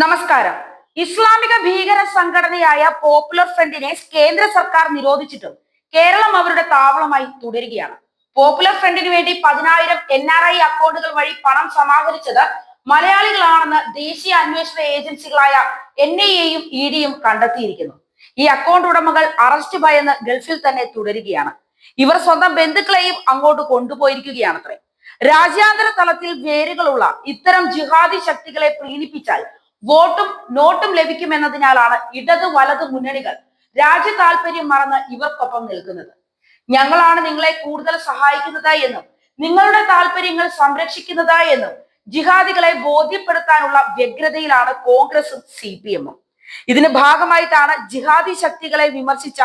നമസ്കാരം. ഇസ്ലാമിക ഭീകര സംഘടനയായ പോപ്പുലർ ഫ്രണ്ടിനെ കേന്ദ്ര സർക്കാർ നിരോധിച്ചിട്ടും കേരളം അവരുടെ താവളമായി തുടരുകയാണ്. പോപ്പുലർ ഫ്രണ്ടിന് വേണ്ടി പതിനായിരം എൻ ആർ ഐ അക്കൗണ്ടുകൾ വഴി പണം സമാഹരിച്ചത് മലയാളികളാണെന്ന് ദേശീയ അന്വേഷണ ഏജൻസികളായ എൻ ഐ എയും ഇ ഡിയും കണ്ടെത്തിയിരിക്കുന്നു. ഈ അക്കൗണ്ട് ഉടമകൾ അറസ്റ്റ് ഭയന്ന് ഗൾഫിൽ തന്നെ തുടരുകയാണ്. ഇവർ സ്വന്തം ബന്ധുക്കളെയും അങ്ങോട്ട് കൊണ്ടുപോയിരിക്കുകയാണത്രേ. രാജ്യാന്തര തലത്തിൽ വേരുകളുള്ള ഇത്തരം ജിഹാദി ശക്തികളെ പ്രീണിപ്പിച്ചാൽ വോട്ടും നോട്ടും ലഭിക്കുമെന്നതിനാലാണ് ഇടത് വലത് മുന്നണികൾ രാജ്യ താല്പര്യം മറന്ന് ഇവർക്കൊപ്പം നിൽക്കുന്നത്. ഞങ്ങളാണ് നിങ്ങളെ കൂടുതൽ സഹായിക്കുന്നത് എന്നും നിങ്ങളുടെ താല്പര്യങ്ങൾ സംരക്ഷിക്കുന്നത് എന്നും ജിഹാദികളെ ബോധ്യപ്പെടുത്താനുള്ള വ്യഗ്രതയിലാണ് കോൺഗ്രസും സി പി എമ്മും. ഇതിന് ഭാഗമായിട്ടാണ് ജിഹാദി ശക്തികളെ വിമർശിച്ച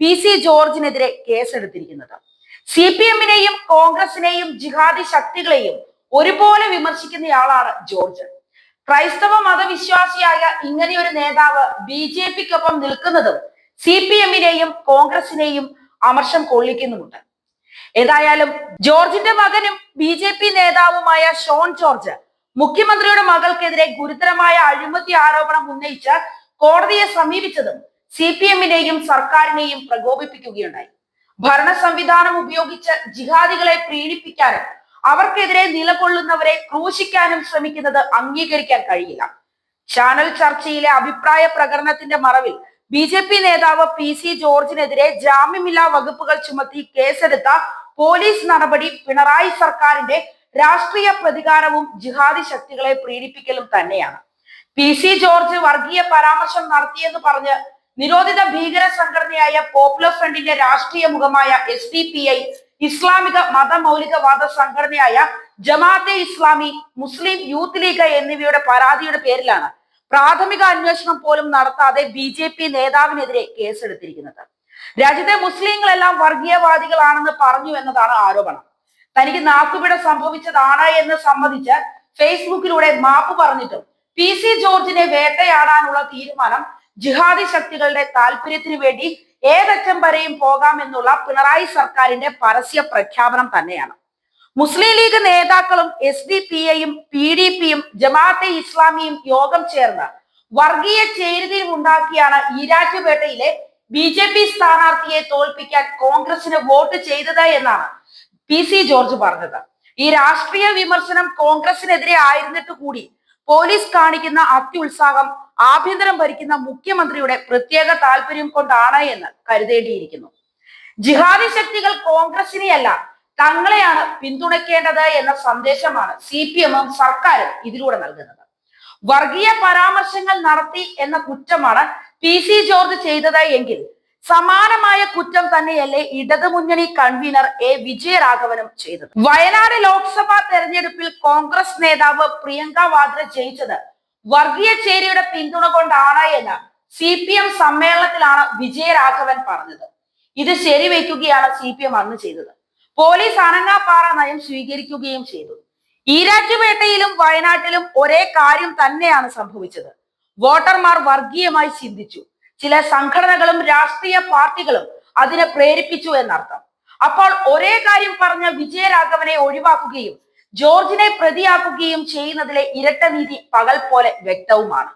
പി സി ജോർജിനെതിരെ കേസെടുത്തിരിക്കുന്നത്. സി പി എമ്മിനെയും കോൺഗ്രസിനെയും ജിഹാദി ശക്തികളെയും ഒരുപോലെ വിമർശിക്കുന്നയാളാണ് ജോർജ്. ക്രൈസ്തവ മതവിശ്വാസിയായ ഇങ്ങനെയൊരു നേതാവ് ബി ജെ പിക്കൊപ്പം നിൽക്കുന്നതും സി പി എമ്മിനെയും കോൺഗ്രസിനെയും അമർഷം കൊള്ളിക്കുന്നുമുണ്ട്. ഏതായാലും ജോർജിന്റെ മകനും ബി ജെ പി നേതാവുമായ ഷോൺ ജോർജ് മുഖ്യമന്ത്രിയുടെ മകൾക്കെതിരെ ഗുരുതരമായ അഴിമതി ആരോപണം ഉന്നയിച്ച് കോടതിയെ സമീപിച്ചതും സി പി എമ്മിനെയും സർക്കാരിനെയും പ്രകോപിപ്പിക്കുകയുണ്ടായി. ഭരണ സംവിധാനം ഉപയോഗിച്ച് ജിഹാദികളെ പ്രീണിപ്പിക്കാനും അവർക്കെതിരെ നിലകൊള്ളുന്നവരെ ക്രൂശിക്കാനും ശ്രമിക്കുന്നത് അംഗീകരിക്കാൻ കഴിയില്ല. ചാനൽ ചർച്ചയിലെ അഭിപ്രായ പ്രകടനത്തിന്റെ മറവിൽ ബി ജെ പി നേതാവ് പി സി ജോർജിനെതിരെ ജാമ്യമില്ലാ വകുപ്പുകൾ ചുമത്തി കേസെടുത്ത പോലീസ് നടപടി പിണറായി സർക്കാരിന്റെ രാഷ്ട്രീയ പ്രതികാരവും ജിഹാദി ശക്തികളെ പ്രീഡിപ്പിക്കലും തന്നെയാണ്. പി സി ജോർജ് വർഗീയ പരാമർശം നടത്തിയെന്ന് പറഞ്ഞ് നിരോധിത ഭീകര സംഘടനയായ പോപ്പുലർ ഫ്രണ്ടിന്റെ രാഷ്ട്രീയ മുഖമായ എസ് ഡി പി ഐ ഇസ്ലാമിക മതമൗലികവാദ സംഘടനയായ Jamaat-e Islami Muslim Youth League എന്നിവയുടെ പരാതിയുടെ പേരിലാണ് പ്രാഥമിക അന്വേഷണം പോലും നടത്താതെ ബി ജെ പി നേതാവിനെതിരെ കേസെടുത്തിരിക്കുന്നത്. രാജ്യത്തെ മുസ്ലിങ്ങളെല്ലാം വർഗീയവാദികളാണെന്ന് പറഞ്ഞു എന്നതാണ് ആരോപണം. തനിക്ക് നാക്കുപിട സംഭവിച്ചതാണ് എന്ന് സമ്മതിച്ച് ഫേസ്ബുക്കിലൂടെ മാപ്പ് പറഞ്ഞിട്ടും പി സി ജോർജിനെ വേട്ടയാടാനുള്ള തീരുമാനം ജിഹാദി ശക്തികളുടെ താല്പര്യത്തിന് വേണ്ടി ഏതറ്റം വരെയും പോകാമെന്നുള്ള പിണറായി സർക്കാരിന്റെ പരസ്യ പ്രഖ്യാപനം തന്നെയാണ്. മുസ്ലിം ലീഗ് നേതാക്കളും എസ് ഡി പി ഐയും പി ഡി പിയും ജമാഅത്തെ ഇസ്ലാമിയും യോഗം ചേർന്ന് വർഗീയ ചേരുതിരിവുണ്ടാക്കിയാണ് ഈരാറ്റുപേട്ടയിലെ ബി ജെ പി സ്ഥാനാർത്ഥിയെ തോൽപ്പിക്കാൻ കോൺഗ്രസിന് വോട്ട് ചെയ്തത് എന്നാണ് പി സി ജോർജ് പറഞ്ഞത്. ഈ രാഷ്ട്രീയ വിമർശനം കോൺഗ്രസിനെതിരെ ആയിരുന്നിട്ട് കൂടി പോലീസ് കാണിക്കുന്ന അത്യുത്സാഹം ആഭ്യന്തരം ഭരിക്കുന്ന മുഖ്യമന്ത്രിയുടെ പ്രത്യേക താല്പര്യം കൊണ്ടാണ് എന്ന് കരുതേണ്ടിയിരിക്കുന്നു. ജിഹാദി ശക്തികൾ കോൺഗ്രസിനെയല്ല തങ്ങളെയാണ് പിന്തുണയ്ക്കേണ്ടത് എന്ന സന്ദേശമാണ് സി പി എമ്മും സർക്കാരും ഇതിലൂടെ നൽകുന്നത്. വർഗീയ പരാമർശങ്ങൾ നടത്തി എന്ന കുറ്റമാണ് പി സി ജോർജ് ചെയ്തത് എങ്കിൽ സമാനമായ കുറ്റം തന്നെയല്ലേ ഇടതുമുന്നണി കൺവീനർ എ വിജയരാഘവനും ചെയ്തത്. വയനാട് ലോക്സഭാ തെരഞ്ഞെടുപ്പിൽ കോൺഗ്രസ് നേതാവ് പ്രിയങ്ക വാദ്ര ജയിച്ചത് വർഗീയ ചേരിയുടെ പിന്തുണ കൊണ്ടാണ് എന്ന് സി പി എം സമ്മേളനത്തിലാണ് വിജയരാഘവൻ പറഞ്ഞത്. ഇത് ശരിവെക്കുകയാണ് സി പി എം അന്ന് ചെയ്തത്. പോലീസ് അനങ്ങാപ്പാറ നയം സ്വീകരിക്കുകയും ചെയ്തു. ഈരാറ്റുപേട്ടയിലും വയനാട്ടിലും ഒരേ കാര്യം തന്നെയാണ് സംഭവിച്ചത്. വോട്ടർമാർ വർഗീയമായി ചിന്തിച്ചു. ചില സംഘടനകളും രാഷ്ട്രീയ പാർട്ടികളും അതിനെ പ്രേരിപ്പിച്ചു എന്നർത്ഥം. അപ്പോൾ ഒരേ കാര്യം പറഞ്ഞ വിജയരാഘവനെ ഒഴിവാക്കുകയും ജോർജിനെ പ്രതിയാക്കുകയും ചെയ്യുന്നതിലെ ഇരട്ട നീതി പകൽ പോലെ വ്യക്തവുമാണ്.